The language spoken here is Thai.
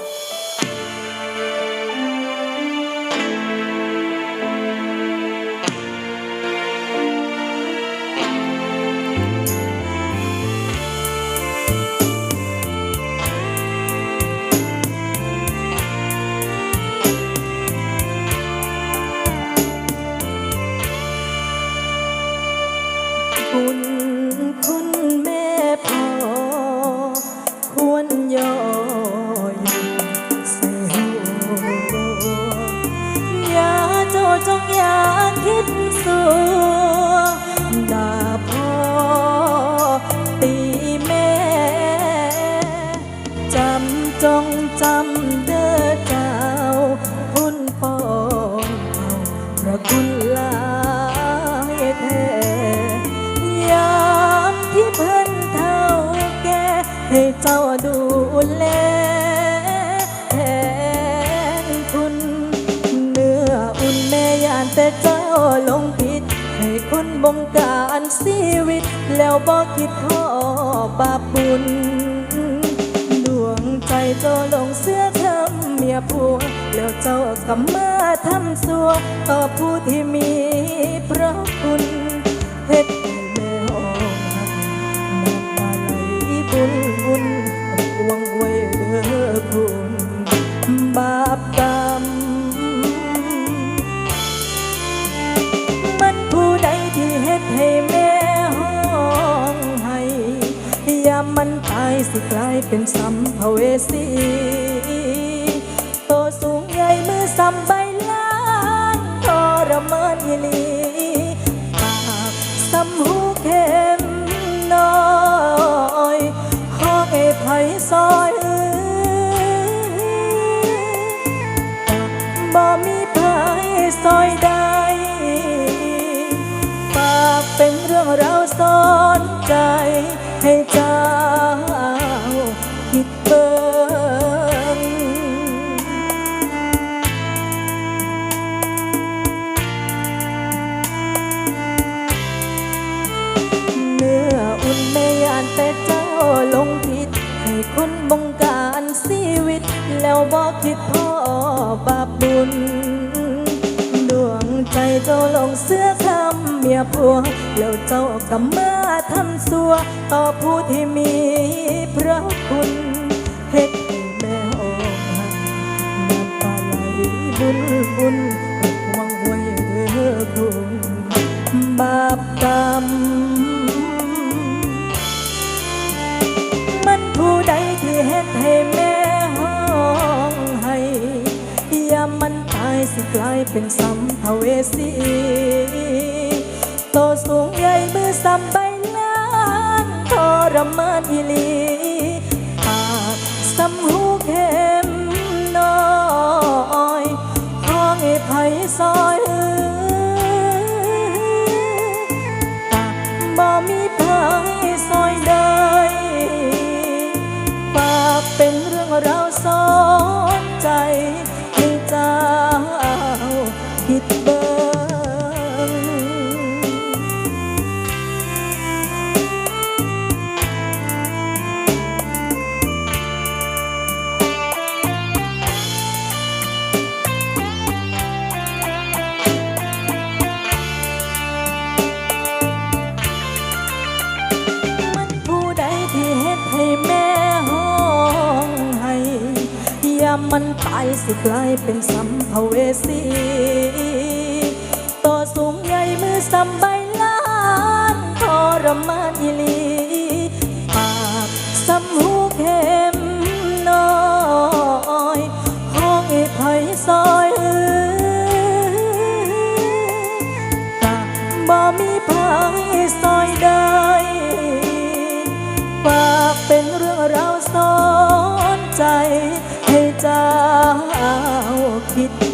you จงอย่าคิดสัวด่าพ่อตีแม่ จำจงจำเด้อเจ้าคุณปองเอาพระคุณลายแท้ยามที่เพิ่นเท่าแก่ให้เจ้าดูแล งการชีวิต แล้วบอกคิดพ่อบาปบุญ ดวงใจเจ้าลงเสื้อทำเมียผัว แล้วเจ้ากำมาทำสัว ต่อผู้ที่มีพระคุณเฮ็ด สิกลายเป็นสัมภเวสีโตสูงใหญ่มือซัมใบลานทรมานอีลีปากซ้ำหู เมียผัว แล้วเจ้ากำมาทำสัว ต่อผู้ที่มีพระคุณเฮ็ดให้แม่ออกหักน้ำตาไหลบุญบุญหวังไว้เด้อคุณบาปกรรมมันผู้ใดที่เฮ็ดให้แม่ห้องให้ยามมันตายสิกลายเป็นสัมภเวสี โตสูงใหญ่มือซ้ำใบลานทรมานอีหลีปากซ้ำหูเข้มน้อยห้องให้ไผซอยเอื้อบ่มีไผซอยใดฝากเป็นเรื่องราว มมันตายสิกลายเป็นสัมภเวสีตัวสูงใหญ่มือซ้ำใบลานทรมานอีลีปากซ้ำหูเข้มน้อยห้องให้ไผ่ซอยเอื้อกะบ่มีไผ่ซอยใดฝากเป็นเรื่องราวสอนใจ thiết